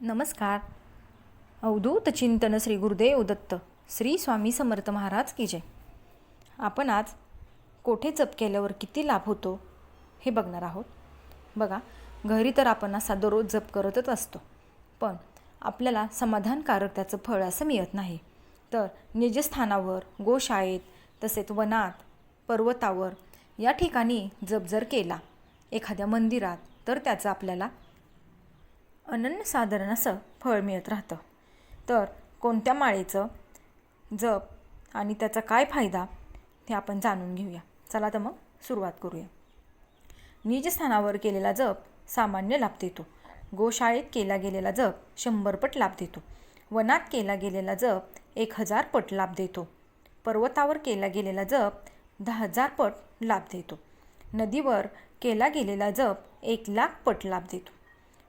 नमस्कार. अवधूत चिंतन श्री गुरुदेव दत्त श्री स्वामी समर्थ महाराज की जय. आपण आज कोठे जप केल्यावर किती लाभ होतो हे बघणार आहोत. बघा घरी तर आपण असा दररोज जप करतच असतो पण आपल्याला समाधानकारक त्याचं फळ असं मिळत नाही. तर निजस्थानावर गोशाळेत तसेच वनात पर्वतावर या ठिकाणी जप जर केला एखाद्या मंदिरात तर त्याचं आपल्याला अनन्यसाधारण असं फळ मिळत राहतं. तर कोणत्या माळेचं जप आणि त्याचा काय फायदा हे आपण जाणून घेऊया. चला तर मग सुरुवात करूया. निजस्थानावर केलेला जप सामान्य लाभ देतो. गोशाळेत केला गेलेला जप शंभर पट लाभ देतो. वनात केला गेलेला जप एक हजार पट लाभ देतो. पर्वतावर केला गेलेला जप दहा हजार पट लाभ देतो. नदीवर केला गेलेला जप एक लाख पट लाभ देतो.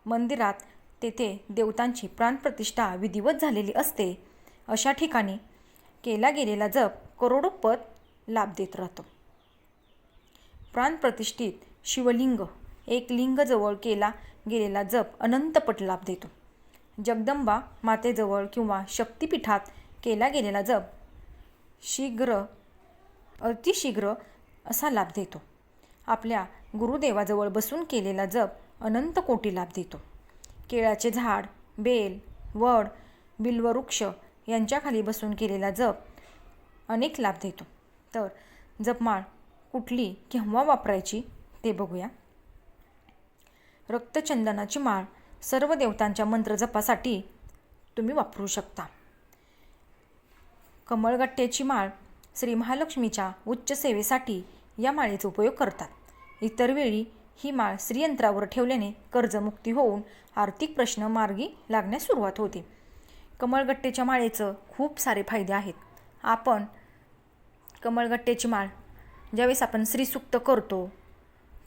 मंदिरात तेथे देवतांची प्राणप्रतिष्ठा विधिवत झालेली असते. अशा ठिकाणी केला गेलेला जप करोडोपद लाभ देत राहतो. प्राणप्रतिष्ठित शिवलिंग एक लिंगजवळ केला गेलेला जप अनंतपट लाभ देतो. जगदंबा मातेजवळ किंवा शक्तिपीठात केला गेलेला जप शीघ्र अतिशीघ्र असा लाभ देतो. आपल्या गुरुदेवाजवळ बसून केलेला जप अनंत कोटी लाभ देतो. केळाचे झाड बेल वड बिल्ववृक्ष यांच्याखाली बसून केलेला जप अनेक लाभ देतो. तर जपमाळ कुठली केव्हा वापरायची ते बघूया. रक्तचंदनाची माळ सर्व देवतांच्या मंत्र जपासाठी तुम्ही वापरू शकता. कमळगट्ट्याची माळ श्री महालक्ष्मीच्या उच्च सेवेसाठी या माळेचा उपयोग करतात. इतर वेळी ही माळ श्रीयंत्रावर ठेवल्याने कर्जमुक्ती होऊन आर्थिक प्रश्न मार्गी लागण्यास सुरुवात होते. कमळगट्टेच्या माळेचं खूप सारे फायदे आहेत. आपण कमळगट्टेची माळ ज्यावेळेस आपण श्रीसुक्त करतो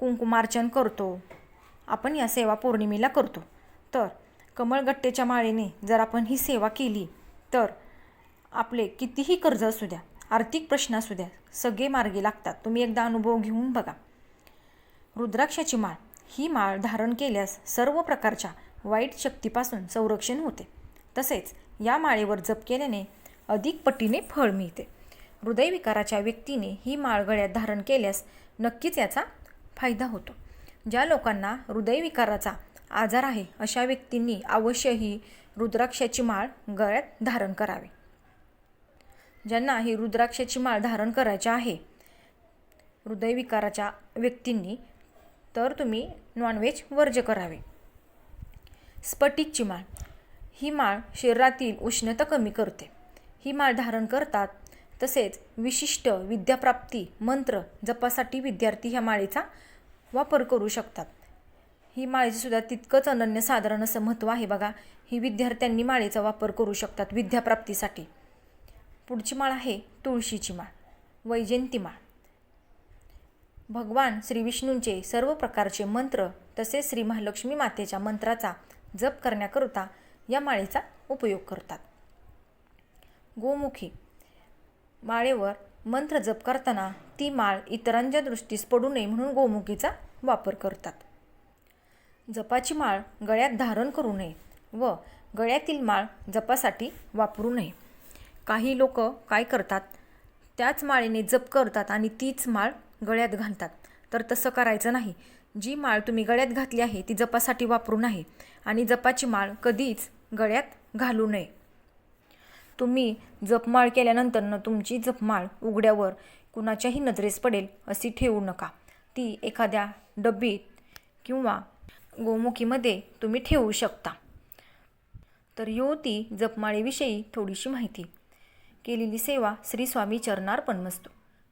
कुंकुमार्चन करतो आपण या सेवा पौर्णिमेला करतो. तर कमळगट्टेच्या माळेने जर आपण ही सेवा केली तर आपले कितीही कर्ज असू द्या आर्थिक प्रश्न असू द्या सगळे मार्गी लागतात. तुम्ही एकदा अनुभव घेऊन बघा. रुद्राक्षाची माळ. ही माळ धारण केल्यास सर्व प्रकारच्या वाईट शक्तीपासून संरक्षण होते. तसेच या माळेवर जप केल्याने अधिक पटीने फळ मिळते. हृदयविकाराच्या व्यक्तीने ही माळ गळ्यात धारण केल्यास नक्कीच याचा फायदा होतो. ज्या लोकांना हृदयविकाराचा आजार आहे अशा व्यक्तींनी अवश्य ही रुद्राक्षाची माळ गळ्यात धारण करावी. ज्यांना ही रुद्राक्षाची माळ धारण करायची आहे हृदयविकाराच्या व्यक्तींनी तर तुम्ही नॉनव्हेज वर्ज करावे. स्फटिकची माळ ही माळ शरीरातील उष्णता कमी करते. ही माळ धारण करतात. तसेच विशिष्ट विद्याप्राप्ती मंत्र जपासाठी विद्यार्थी ह्या माळेचा वापर करू शकतात. ही माळेचं तितकंच तितकंच अनन्यसाधारण असं महत्त्व आहे बघा. ही विद्यार्थ्यांनी माळेचा वापर करू शकतात विद्याप्राप्तीसाठी. पुढची माळ आहे तुळशीची माळ वैजयंती माळ. भगवान श्रीविष्णूंचे सर्व प्रकारचे मंत्र तसेच श्री महालक्ष्मी मातेच्या मंत्राचा जप करण्याकरता या माळेचा उपयोग करतात. गोमुखी माळेवर मंत्र जप करताना ती माळ इतरांच्या दृष्टीस पडू नये म्हणून गोमुखीचा वापर करतात. जपाची माळ गळ्यात धारण करू नये व गळ्यातील माळ जपासाठी वापरू नये. काही लोक काय करतात? त्याच माळेने जप करतात आणि तीच माळ गळ्यात घालतात. तर तसं करायचं नाही. जी माळ तुम्ही गळ्यात घातली आहे ती जपासाठी वापरू नये आणि जपाची माळ कधीच गळ्यात घालू नये. तुम्ही जपमाळ केल्यानंतरनं तुमची जपमाळ उघड्यावर कुणाच्याही नजरेस पडेल अशी ठेवू नका. ती एखाद्या डब्बीत किंवा गोमुखीमध्ये तुम्ही ठेवू शकता. तर यो ती जपमाळेविषयी थोडीशी माहिती. केलेली सेवा श्री स्वामी चरणार्पण मस्तो.